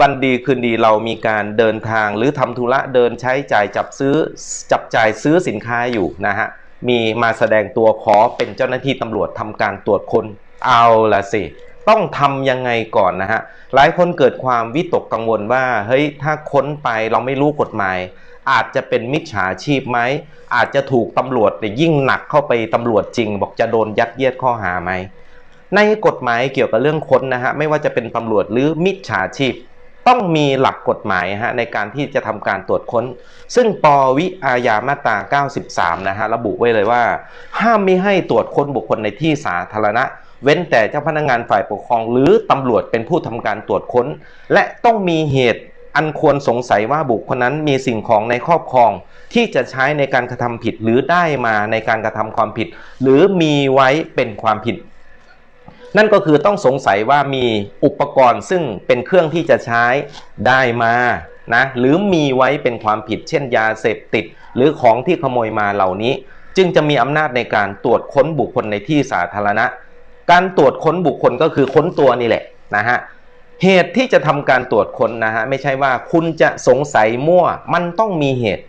วันดีคืนดีเรามีการเดินทางหรือทำธุระเดินใช้จ่ายจับซื้อจับจ่ายซื้อสินค้าอยู่นะฮะมีมาแสดงตัวขอเป็นเจ้าหน้าที่ตำรวจทำการตรวจคนเอาละสิ ต้องทำยังไงก่อนนะฮะหลายคนเกิดความวิตกกังวลว่าเฮ้ยถ้าค้นไปเราไม่รู้กฎหมาย อาจจะเป็นมิจฉาชีพไหมอาจจะถูกตำรวจยิ่งหนักเข้าไปตำรวจจริง บอกจะโดนยัดเยียดข้อหาไหมในกฎหมายเกี่ยวกับเรื่องค้นนะฮะไม่ว่าจะเป็นตำรวจหรือมิจฉาชีพ ต้องมีหลักกฎหมายฮะในการที่จะทำการตรวจค้น ซึ่งปวิอาญามาตรา 93 นะฮะระบุไว้เลยว่า ห้ามไม่ให้ตรวจค้นบุคคลในที่สาธารณะ เว้นแต่เจ้าพนักงานฝ่ายปกครอง หรือตำรวจเป็นผู้ทำการตรวจค้น และต้องมีเหตุอันควรสงสัยว่าบุคคลนั้นมีสิ่งของในครอบครอง ที่จะใช้ในการกระทำผิดหรือได้มาในการกระทำความผิด หรือมีไว้เป็นความผิด นั่นก็คือต้องสงสัยว่ามีอุปกรณ์ซึ่งเป็นเครื่องที่จะใช้ได้มานะหรือมีไว้เป็นความผิดเช่นยาเสพติด หรือของที่ขโมยมาเหล่านี้ จึงจะมีอำนาจในการตรวจค้นบุคคลในที่สาธารณะ การตรวจค้นบุคคลก็คือค้นตัวนี่แหละนะฮะเหตุที่จะทำการตรวจค้นนะฮะไม่ใช่ว่าคุณจะสงสัยมั่วมันต้องมีเหตุ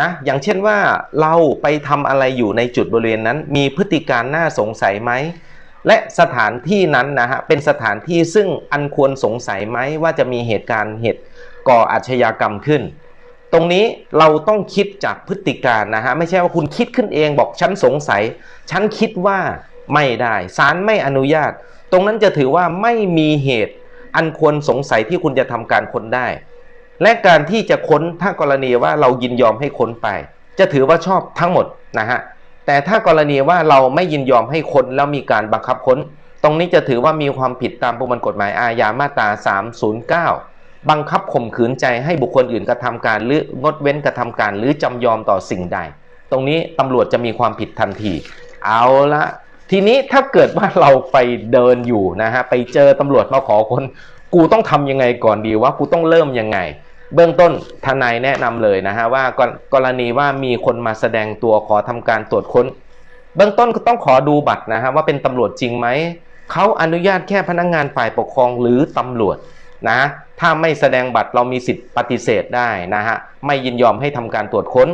นะอย่างเช่นว่าเราไปทำอะไรอยู่ในจุดบริเวณนั้น มีพฤติการน่าสงสัยไหม และสถานที่นั้นนะฮะเป็นสถานที่ซึ่งอันควรสงสัยไหมว่าจะมีเหตุการณ์เหตุก่ออาชญากรรมขึ้น ตรงนี้เราต้องคิดจากพฤติการนะฮะไม่ใช่ว่าคุณคิดขึ้นเองบอกฉันสงสัย ฉันคิดว่าไม่ได้ศาลไม่อนุญาต ตรงนั้นจะถือว่าไม่มีเหตุอันควรสงสัยที่คุณจะทำการค้นได้ และการที่จะค้นถ้ากรณีว่าเรายินยอมให้ค้นไป จะถือว่าชอบทั้งหมดนะฮะ แต่ถ้ากรณีว่าเราไม่ยินยอมให้ค้นแล้วมีการบังคับค้น ตรงนี้จะถือว่ามีความผิดตามประมวลกฎหมายอาญามาตรา 309 บังคับข่มขืนใจให้บุคคลอื่นกระทำการหรืองดเว้นกระทำการหรือจำยอมต่อสิ่งใด ตรงนี้ตำรวจจะมีความผิดทันที เอาละทีนี้ถ้าเกิดว่าเราไปเดินอยู่นะฮะไปเจอตำรวจมาขอคนกูต้องทำยังไงก่อนดีว่ากูต้องเริ่มยังไง เบื้องต้นทนายแนะนำเลยนะฮะว่ากรณีว่ามีคนมาแสดงตัวขอทำการตรวจค้น เบื้องต้นก็ต้องขอดูบัตรนะฮะว่าเป็นตำรวจจริงไหมเขาอนุญาตแค่พนักงงานฝ่ายปกครองหรือตำรวจนะถ้าไม่แสดงบัตรเรามีสิทธิ์ปฏิเสธได้นะฮะไม่ยินยอมให้ทำการตรวจค้น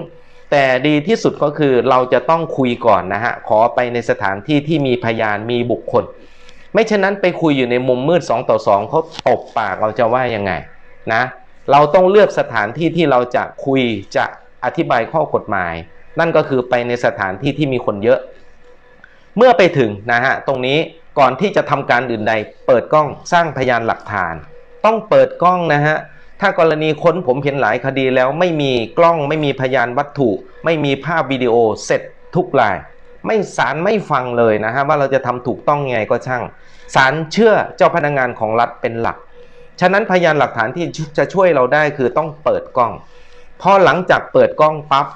แต่ดีที่สุดก็คือเราจะต้องคุยก่อนนะฮะขอไปในสถานที่ที่มีพยานมีบุคคล ไม่เช่นนั้นไปคุยอยู่ในมุมมืด 2 ต่อ 2เขาตบปากเราจะว่ายังไงนะ เราต้องเลือกสถานที่ที่เราจะคุยจะอธิบายข้อกฎหมาย นั่นก็คือไปในสถานที่ที่มีคนเยอะ เมื่อไปถึงนะฮะตรงนี้ก่อนที่จะทำการอื่นใด เปิดกล้องสร้างพยานหลักฐาน ต้องเปิดกล้องนะฮะถ้ากรณีค้นผมเห็นหลายคดีแล้วไม่มีกล้องไม่มีพยานวัตถุ ไม่มีภาพวิดีโอเสร็จทุกราย ไม่สารไม่ฟังเลยนะฮะว่าเราจะทำถูกต้องไงก็ช่างสารเชื่อเจ้าพนักงานของรัฐเป็นหลัก ฉะนั้นพยานหลักฐานที่จะช่วยเราได้คือต้องเปิดกล้อง พอหลังจากเปิดกล้องปั๊บ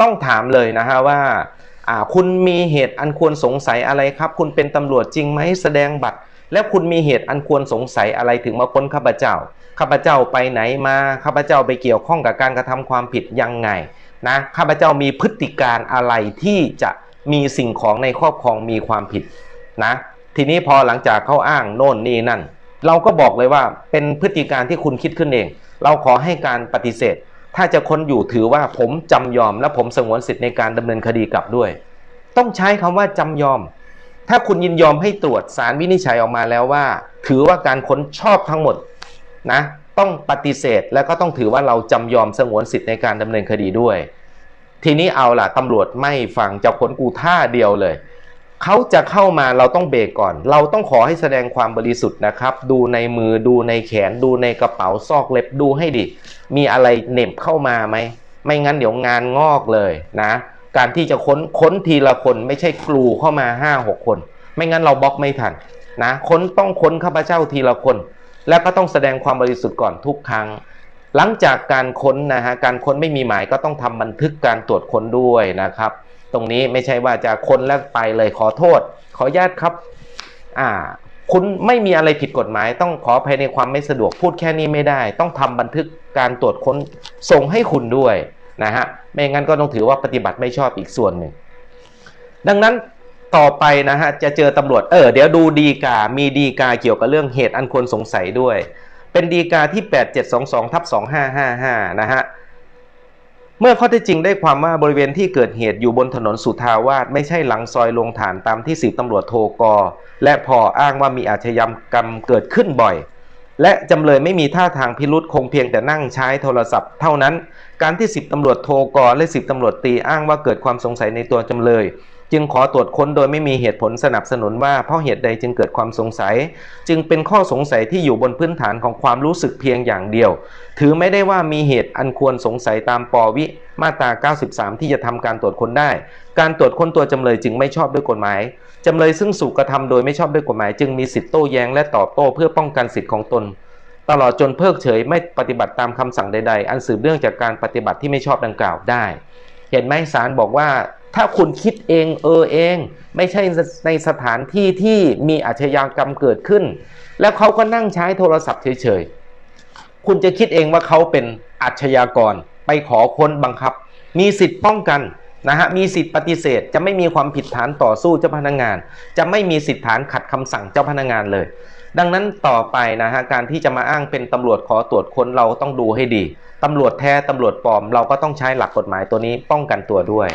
ต้องถามเลยนะฮะว่าคุณมีเหตุอันควรสงสัยอะไรครับ คุณเป็นตำรวจจริงไหมแสดงบัตร แล้วคุณมีเหตุอันควรสงสัยอะไรถึงมาค้นข้าพเจ้าข้าพเจ้าไปไหนมาข้าพเจ้าไปเกี่ยวข้องกับการกระทำความผิดยังไงนะข้าพเจ้ามีพฤติการอะไรที่จะมีสิ่งของในครอบครองมีความผิดนะ ทีนี้พอหลังจากเขาอ้างโน่นนี่นั่น เราก็บอกเลยว่าเป็นพฤติการที่คุณคิดขึ้นเอง เราขอให้การปฏิเสธ ถ้าจะค้นอยู่ถือว่าผมจำยอม และผมสงวนสิทธิ์ในการดำเนินคดีกลับด้วย ต้องใช้คำว่าจำยอม ถ้าคุณยินยอมให้ตรวจสารวินิจฉัยออกมาแล้วว่า ถือว่าการค้นชอบทั้งหมดนะต้องปฏิเสธและก็ต้องถือว่าเราจำยอมสงวนสิทธิ์ในการดำเนินคดีด้วย ทีนี้เอาล่ะตำรวจไม่ฟังจะค้นกูท่าเดียวเลย เขาจะเข้ามาเราต้องเบรกก่อน เราต้องขอให้แสดงความบริสุทธิ์นะครับ ดูในมือดูในแขนดูในกระเป๋าซอกเล็บดูให้ดิมีอะไรเหน็บเข้ามาไหม ไม่งั้นเดี๋ยวงานงอกเลยนะ การที่จะค้นค้นทีละคนไม่ใช่กลูเข้ามาห้าหกคน ไม่งั้นเราบล็อกไม่ทันนะค้นต้องค้นข้าพเจ้าทีละคน แล้วก็ต้องแสดงความบริสุทธิ์ก่อนทุกครั้ง หลังจากการค้นนะฮะการค้นไม่มีหมายก็ต้องทำบันทึกการตรวจค้นด้วยนะครับ ตรงนี้ไม่ใช่ว่าจะคนแล้วไปเลยขอโทษ ขอญาตครับ อ่า คุณไม่มีอะไรผิดกฎหมาย ต้องขอภายในความไม่สะดวกพูดแค่นี้ไม่ได้ ต้องทำบันทึกการตรวจค้นส่งให้คุณด้วยนะฮะไม่งั้นก็ต้องถือว่าปฏิบัติไม่ชอบอีกส่วนหนึ่ง ดังนั้นต่อไปนะฮะจะเจอตำรวจเออเดี๋ยวดูดีกา มีดีกาเกี่ยวกับเรื่องเหตุอันควรสงสัยด้วย เป็นดีกาที่ 8722ทับ2555 นะฮะ เมื่อข้อเท็จจริงได้ความว่าบริเวณที่เกิดเหตุอยู่บนถนนสุทาวาสไม่ใช่หลังซอยลงฐานตามที่สิบตำรวจโทกอ และพออ้างว่ามีอาชญากรรมเกิดขึ้นบ่อย และจำเลยไม่มีท่าทางพิรุษคงเพียงแต่นั่งใช้โทรศัพท์เท่านั้น การที่สิบตำรวจโทกอและสิบตำรวจตีอ้างว่าเกิดความสงสัยในตัวจำเลย จึงขอตรวจค้นโดยไม่มีเหตุผลสนับสนุนว่าเพราะเหตุใดจึงเกิดความสงสัย จึงเป็นข้อสงสัยที่อยู่บนพื้นฐานของความรู้สึกเพียงอย่างเดียว ถือไม่ได้ว่ามีเหตุอันควรสงสัยตามปวิมาตรา 93 ที่จะทำการตรวจค้นได้ การตรวจค้นตัวจำเลยจึงไม่ชอบด้วยกฎหมายจำเลยซึ่งสูกกระทำโดยไม่ชอบด้วยกฎหมาย จึงมีสิทธิโต้แย้งและตอบโต้เพื่อป้องกันสิทธิของตน ตลอดจนเพิกเฉยไม่ปฏิบัติตามคำสั่งใด ๆ อันสืบเนื่องจากการปฏิบัติที่ไม่ชอบดังกล่าวได้ เห็นไหมศาลบอกว่า ถ้าคุณคิดเองเออเอง ไม่ใช่ในสถานที่ที่มีอาชญากรรมเกิดขึ้น แล้วเขาก็นั่งใช้โทรศัพท์เฉยๆ คุณจะคิดเองว่าเขาเป็นอาชญากร ไปขอค้นบังคับ มีสิทธิ์ป้องกันนะฮะมีสิทธิ์ปฏิเสธ จะไม่มีความผิดฐานต่อสู้เจ้าพนักงาน จะไม่มีสิทธิฐานขัดคำสั่งเจ้าพนักงานเลย ดังนั้นต่อไปนะฮะการที่จะมาอ้างเป็นตำรวจขอตรวจค้นเราต้องดูให้ดีตำรวจแท้ตำรวจปลอม เราก็ต้องใช้หลักกฎหมายตัวนี้ป้องกันตัวด้วย